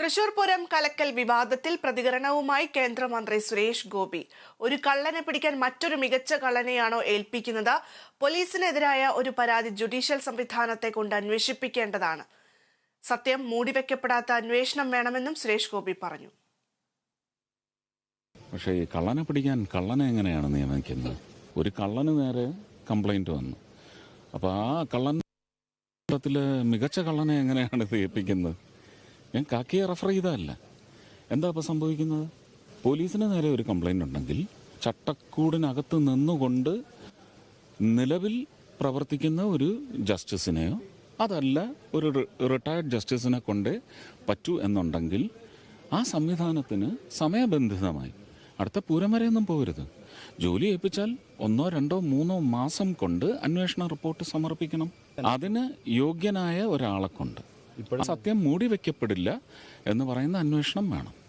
തൃശൂർ പൂരം കലക്കൽ വിവാദത്തിൽ പ്രതികരണവുമായി കേന്ദ്രമന്ത്രി സുരേഷ് ഗോപി. ഒരു കള്ളനെ പിടിക്കാൻ മറ്റൊരു മികച്ച കള്ളനെയാണോ ഏൽപ്പിക്കുന്നത്? പോലീസിനെതിരായ ഒരു പരാതി ജുഡീഷ്യൽ സംവിധാനത്തെ കൊണ്ട് അന്വേഷിപ്പിക്കേണ്ടതാണ്. സത്യം മൂടിവെക്കപ്പെടാത്ത അന്വേഷണം വേണമെന്നും സുരേഷ് ഗോപി പറഞ്ഞു. പക്ഷേ ഈ കള്ളനെ പിടിക്കാൻ കള്ളനെ എങ്ങനെയാണ് നിയമിക്കുന്നത്? ഒരു കള്ളന് നേരെ കംപ്ലൈന്റ് വന്നു. അപ്പോൾ ആ കള്ളൻ മികച്ച കള്ളനെ എങ്ങനെയാണ് ഏൽപ്പിക്കുന്നത് ഞാൻ കാക്കയെ റെഫർ ചെയ്തതല്ല. എന്താ ഇപ്പം സംഭവിക്കുന്നത്? പോലീസിന് നേരെ ഒരു കംപ്ലൈന്റ് ഉണ്ടെങ്കിൽ ചട്ടക്കൂടിനകത്ത് നിന്നുകൊണ്ട് നിലവിൽ പ്രവർത്തിക്കുന്ന ഒരു ജസ്റ്റിസിനെയോ അതല്ല ഒരു റിട്ടയർഡ് ജസ്റ്റിസിനെ കൊണ്ടേ പറ്റൂ എന്നുണ്ടെങ്കിൽ ആ സംവിധാനത്തിന് സമയബന്ധിതമായി അടുത്ത പൂരം വരെയൊന്നും പോകരുത്. ജോലി ഏൽപ്പിച്ചാൽ ഒന്നോ രണ്ടോ മൂന്നോ മാസം കൊണ്ട് അന്വേഷണ റിപ്പോർട്ട് സമർപ്പിക്കണം. അതിന് യോഗ്യനായ ഒരാളെ കൊണ്ട്. സത്യം മൂടി വെക്കപ്പെടില്ല എന്ന് പറയുന്ന അന്വേഷണം വേണം.